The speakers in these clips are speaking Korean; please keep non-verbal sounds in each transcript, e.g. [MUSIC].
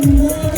것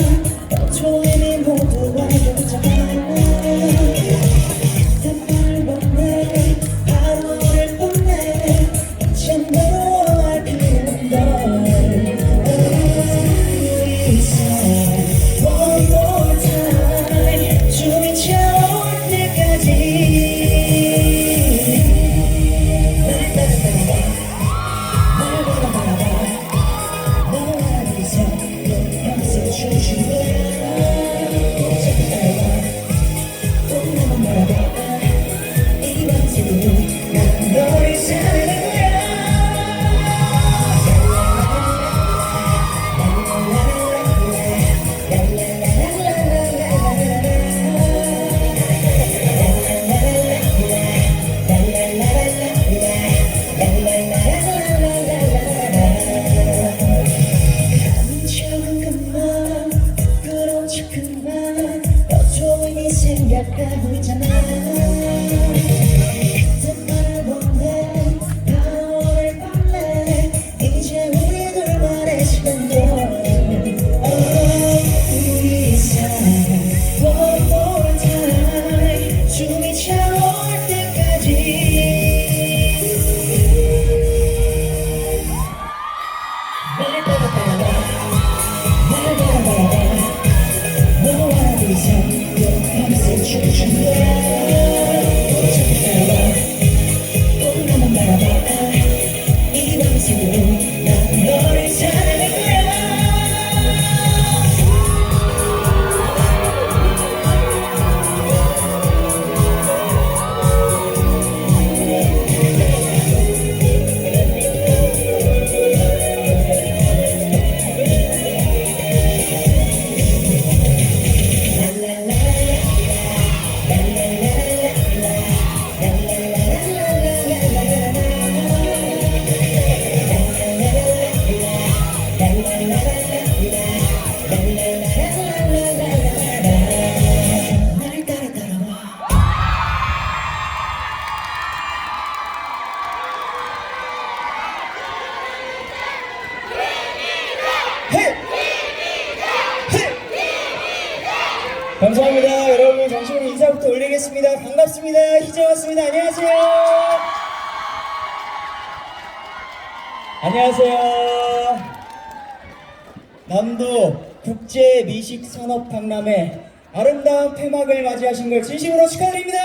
남도 국제 미식 산업 박람회 아름다운 폐막을 맞이하신 걸 진심으로 축하드립니다.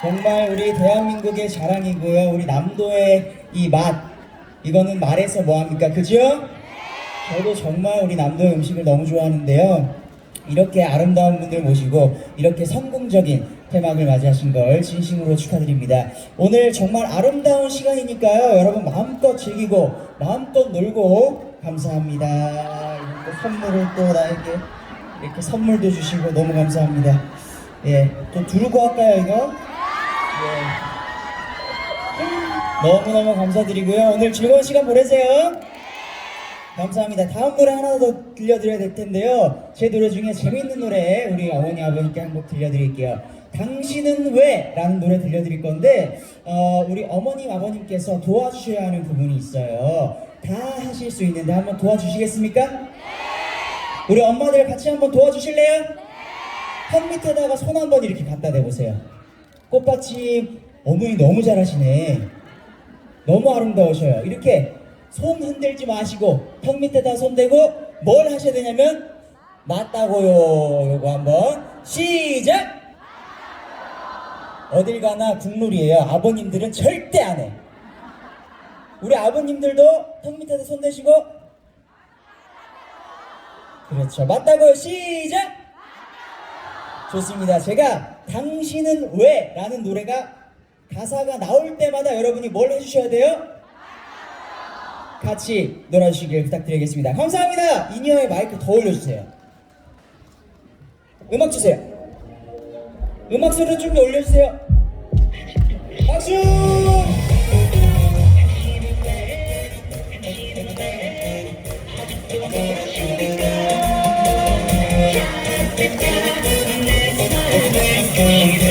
정말 우리 대한민국의 자랑이고요. 우리 남도의 이 맛, 이거는 말해서 뭐합니까? 그죠? 저도 정말 우리 남도의 음식을 너무 좋아하는데요. 이렇게 아름다운 분들 모시고 이렇게 성공적인 폐막을 맞이하신 걸 진심으로 축하드립니다. 오늘 정말 아름다운 시간이니까요. 여러분 마음껏 즐기고 마음껏 놀고 감사합니다. 또 선물을 또 나에게 이렇게 선물도 주시고 너무 감사합니다. 예, 또 두르고 할까요 이거? 예. 너무너무 감사드리고요. 오늘 즐거운 시간 보내세요. 감사합니다. 다음 노래 하나 더 들려드려야 될 텐데요. 제 노래 중에 재밌는 노래 우리 어머니 아버님께 한 곡 들려드릴게요. 당신은 왜? 라는 노래 들려드릴 건데 어, 우리 어머님 아버님께서 도와주셔야 하는 부분이 있어요. 다 하실 수 있는데 한번 도와주시겠습니까? 우리 엄마들 같이 한번 도와주실래요? 턱 밑에다가 손 한번 이렇게 갖다 대보세요. 꽃받침 어머니 너무 잘하시네. 너무 아름다우셔요. 이렇게 손 흔들지 마시고 턱 밑에다 손 대고 뭘 하셔야 되냐면 맞다고요. 요거 한번 시작. 어딜 가나 국룰이에요. 아버님들은 절대 안 해. 우리 아버님들도 턱 밑에다 손 대시고 그렇죠. 맞다고요. 시작. 좋습니다. 제가 당신은 왜? 라는 노래가 가사가 나올 때마다 여러분이 뭘 해주셔야 돼요? 같이 놀아주시길 부탁드리겠습니다. 감사합니다. 이니어의 마이크 더 올려주세요. 음악 주세요. 음악 소리 좀 더 올려주세요. 박수! [LAUGHS]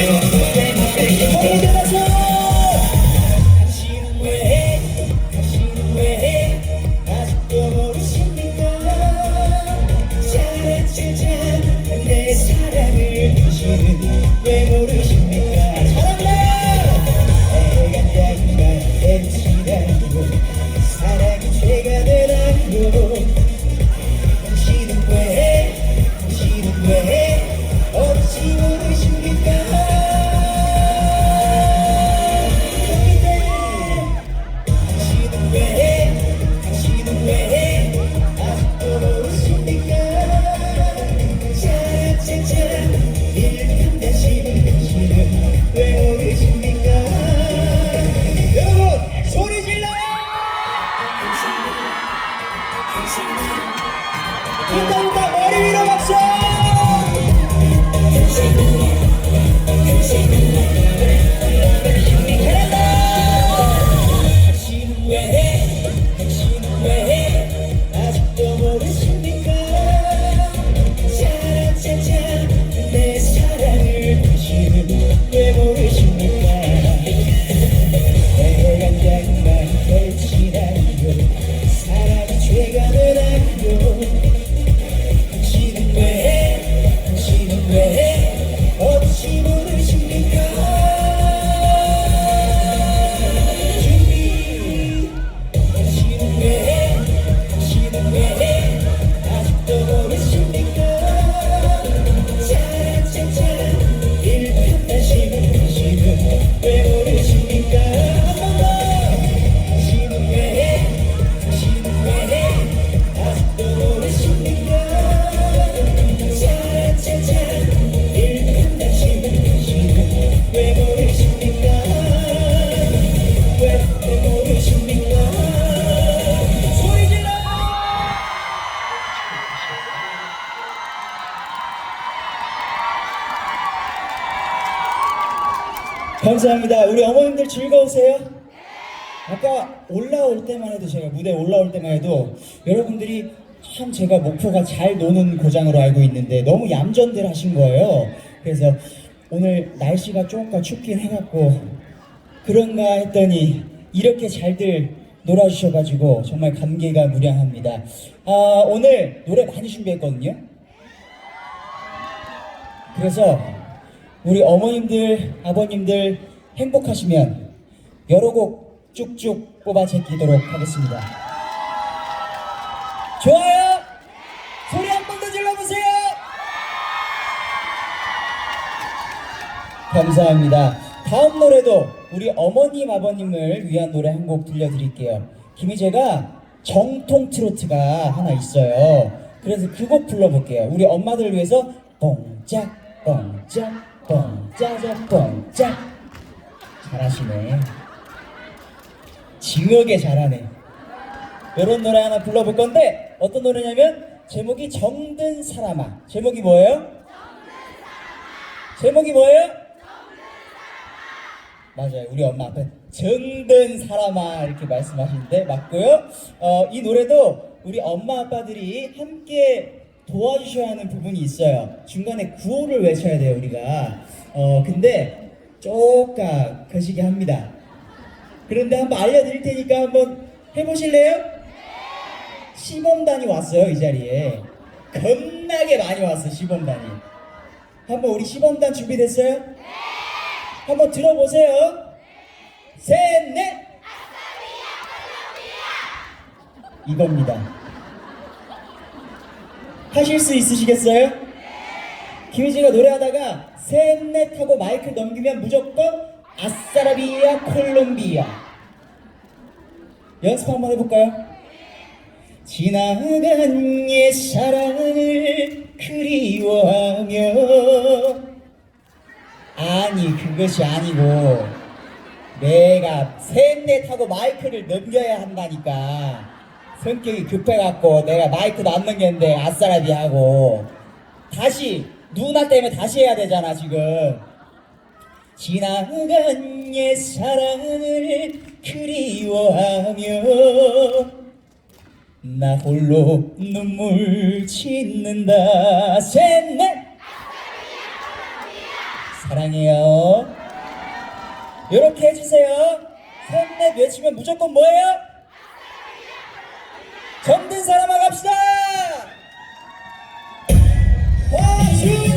아까 올라올 때만 해도 제가 무대 올라올 때만 해도 여러분들이 참 제가 목표가 잘 노는 고장으로 알고 있는데 너무 얌전들 하신 거예요. 그래서 오늘 날씨가 조금 춥긴 해갖고 그런가 했더니 이렇게 잘들 놀아주셔가지고 정말 감개가 무량합니다. 아, 오늘 노래 많이 준비했거든요. 그래서 우리 어머님들, 아버님들 행복하시면 여러 곡 쭉쭉 뽑아 제끼도록 하겠습니다. 좋아요? 소리 한 번 더 질러보세요! 감사합니다. 다음 노래도 우리 어머님, 아버님을 위한 노래 한 곡 들려드릴게요. 김희재가 정통 트로트가 하나 있어요. 그래서 그 곡 불러볼게요. 우리 엄마들을 위해서 뽕짝, 뽕짝, 뽕짜자, 뽕짝. 잘하시네. 징하게 잘하네. 이런 노래 하나 불러볼 건데 어떤 노래냐면 제목이 정든 사람아. 제목이 뭐예요? 제목이 뭐예요? 맞아요. 우리 엄마 앞에 정든 사람아 이렇게 말씀하시는데 맞고요. 어, 이 노래도 우리 엄마 아빠들이 함께 도와주셔야 하는 부분이 있어요. 중간에 구호를 외쳐야 돼요 우리가. 어 근데 쪼까 거시기 합니다. 그런데 한번 알려드릴 테니까 한번 해보실래요? 시범단이 왔어요 이 자리에 겁나게 많이 왔어 시범단이 한번 우리 시범단 준비됐어요? 네! 한번 들어보세요 셋넷 이겁니다 하실 수 있으시겠어요? 김희지가 노래하다가 셋넷 하고 마이크 넘기면 무조건 아싸라비아 콜롬비아. 연습 한번 해볼까요? 지나간 옛 사랑을 그리워하며 아니 그것이 아니고 내가 셋넷 하고 마이크를 넘겨야 한다니까. 성격이 급해갖고 내가 마이크도 안 넘겼는데 아싸라비 하고. 다시 누나 때문에 다시 해야 되잖아 지금 지나간 옛 사랑을 그리워하며 나 홀로 눈물 짓는다. 셋넷. 사랑해요. 이렇게 해주세요. 셋넷 외치면 무조건 뭐예요? 정든 사람아 갑시다. 화이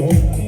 walk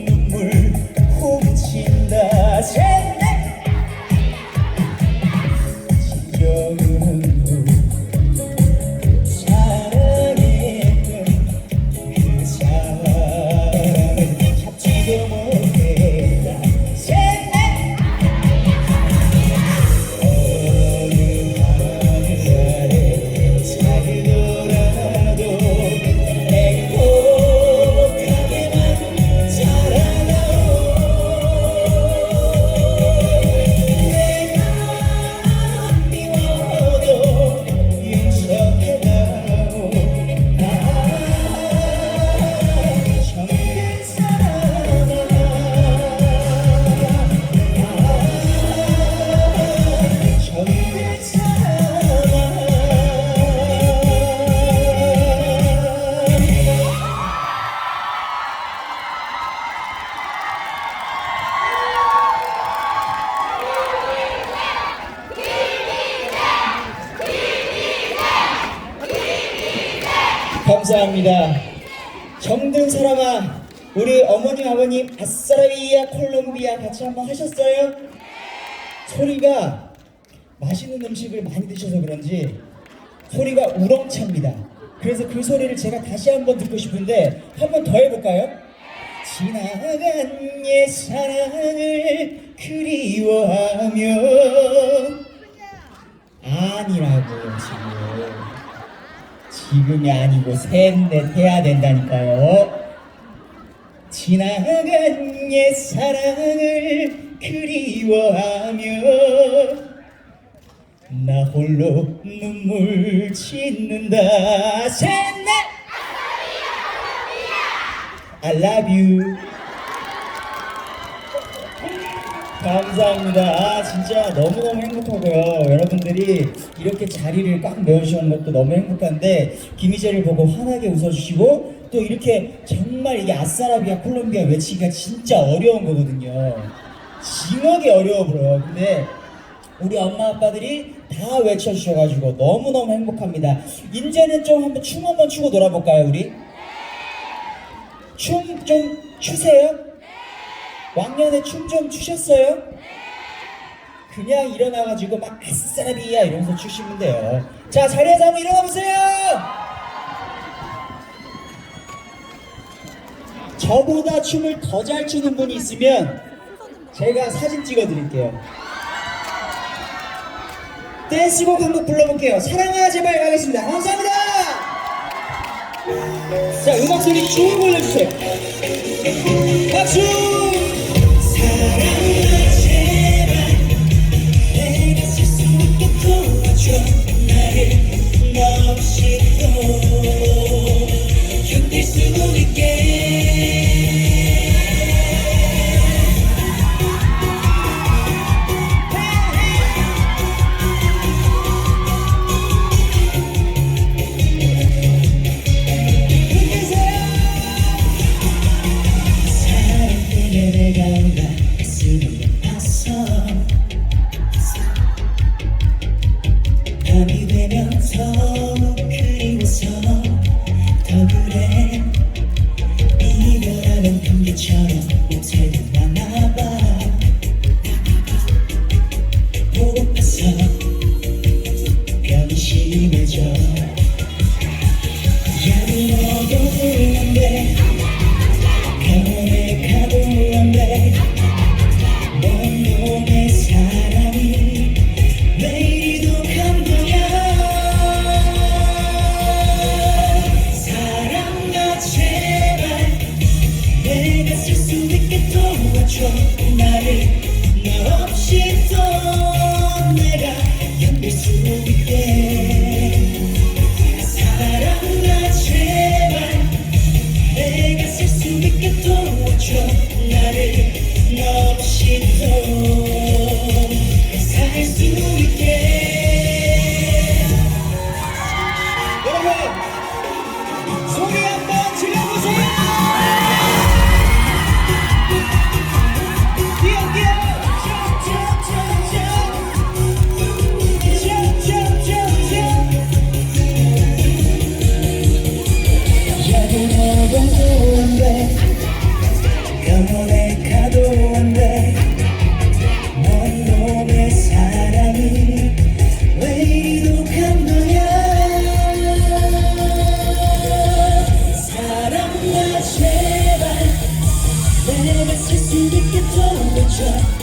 같이 한번 하셨어요? 소리가 맛있는 음식을 많이 드셔서 그런지 소리가 우렁찹니다. 그래서 그 소리를 제가 다시 한번 듣고 싶은데 한 번 더 해볼까요? 지나간 옛 사랑을 그리워하며 아니라고요 지금 지금이 아니고 셋넷 해야 된다니까요 지나간 옛 사랑을 그리워하며 나 홀로 눈물 짓는다 셋넷 I love you 감사합니다. 아, 진짜 너무너무 행복하고요. 여러분들이 이렇게 자리를 꽉 메워주시는 것도 너무 행복한데, 김희재를 보고 환하게 웃어주시고, 또 이렇게 정말 이게 아싸라비아 콜롬비아 외치기가 진짜 어려운 거거든요. 징하게 어려워 보여요. 근데 우리 엄마 아빠들이 다 외쳐주셔가지고 너무너무 행복합니다. 이제는 좀 한번 춤 한번 추고 놀아볼까요, 우리? 춤 좀 추세요? 왕년에 춤 좀 추셨어요? 그냥 일어나가지고 막 아싸라비야 이러면서 추시면 돼요. 자 자리에서 한번 일어나 보세요. 저보다 춤을 더 잘 추는 분이 있으면 제가 사진 찍어 드릴게요. 댄스곡 한번 불러볼게요. 사랑아 제발 가겠습니다. 감사합니다. 자 음악 소리 쭉 올려주세요. 감기처럼 못해도 나나 It's just to get the flow with you.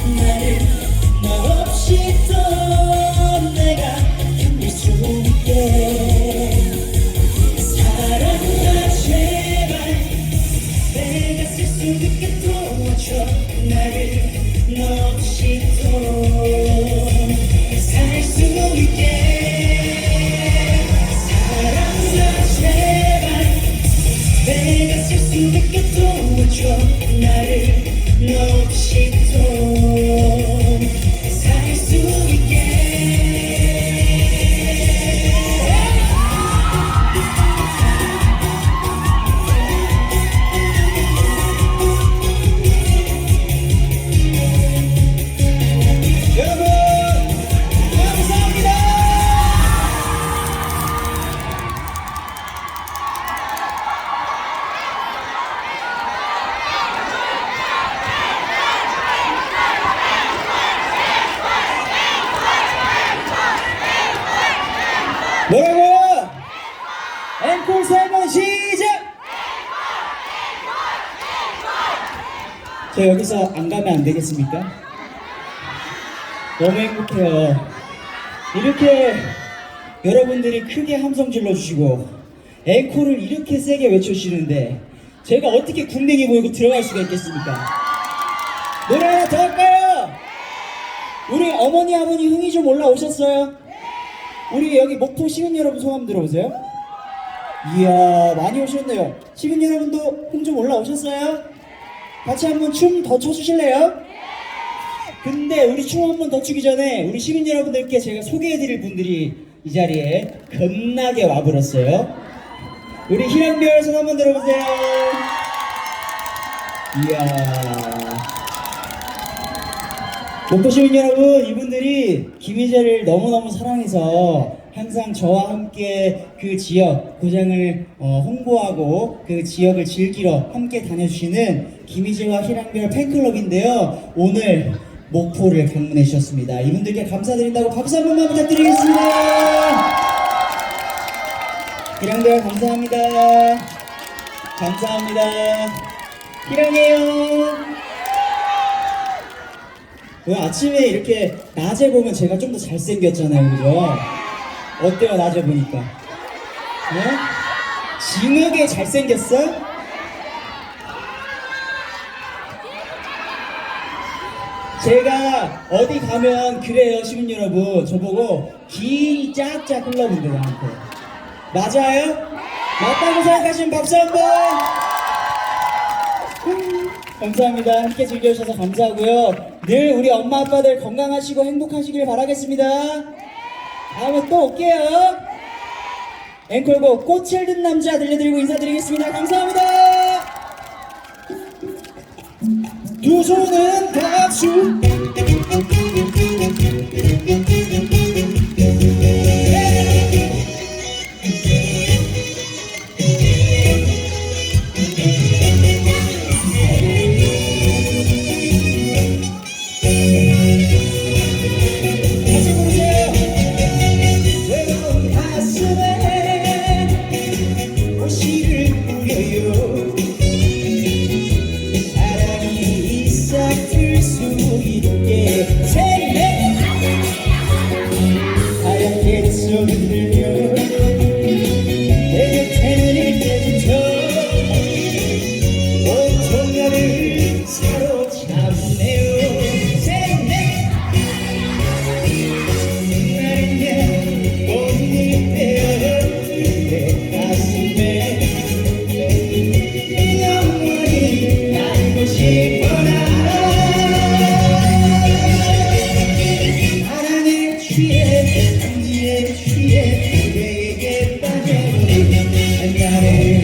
되겠습니까? 너무 행복해요. 이렇게 여러분들이 크게 함성 질러주시고 앵콜을 이렇게 세게 외쳐주시는데 제가 어떻게 군뱅이 보이고 들어갈 수가 있겠습니까? 노래 하나 더 할까요? 우리 어머니 아버니 흥이 좀 올라오셨어요? 우리 여기 목포 시민 여러분 소감 들어보세요. 이야 많이 오셨네요. 시민 여러분도 흥 좀 올라오셨어요? 같이 한번 춤 더 춰주실래요? 근데 우리 춤 한 번 더 추기 전에 우리 시민 여러분들께 제가 소개해드릴 분들이 이 자리에 겁나게 와버렸어요. 우리 희랑별 손 한번 들어보세요. 이야. 목포 시민 여러분, 이분들이 김희재를 너무너무 사랑해서 항상 저와 함께 그 지역, 고장을 어, 홍보하고 그 지역을 즐기러 함께 다녀주시는 김희재와 희랑별 팬클럽인데요. 오늘 목포를 방문해 주셨습니다. 이분들께 감사드린다고 박수 한 번만 부탁드리겠습니다. 희랑별 감사합니다. 감사합니다. 희랑해요. 왜 아침에 이렇게 낮에 보면 제가 좀 더 잘생겼잖아요, 그죠? 어때요, 낮에 보니까? 어? 진하게 잘생겼어? 제가 어디 가면 그래요, 시민 여러분. 저보고 기 짝짝 흘러본대, 나한테. 맞아요? 맞다고 생각하시면 박수 한 번! 감사합니다. 함께 즐겨주셔서 감사하고요. 늘 우리 엄마 아빠들 건강하시고 행복하시길 바라겠습니다. 다음에 또 올게요. 앵콜곡 꽃을 든 남자 들려드리고 인사드리겠습니다. 감사합니다. 두 손은. 외로운 가슴에 꽃씨를 뿌려요.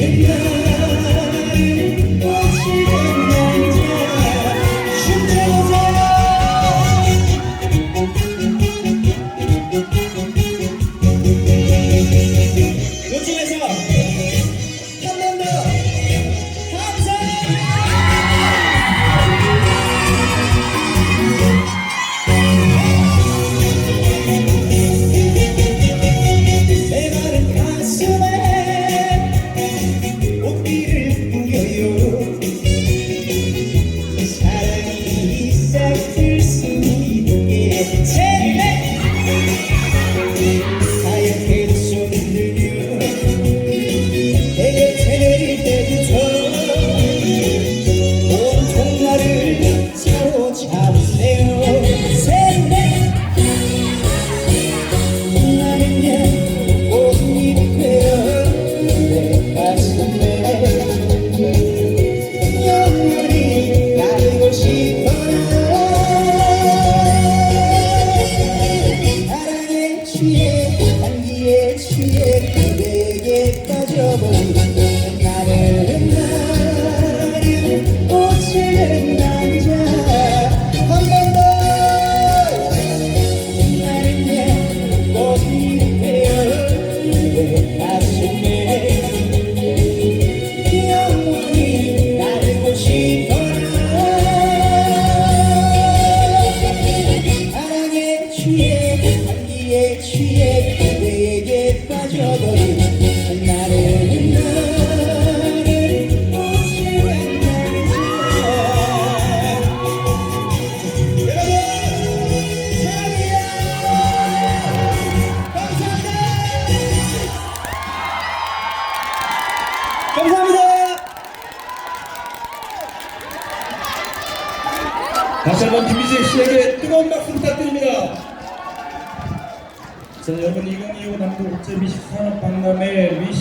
나를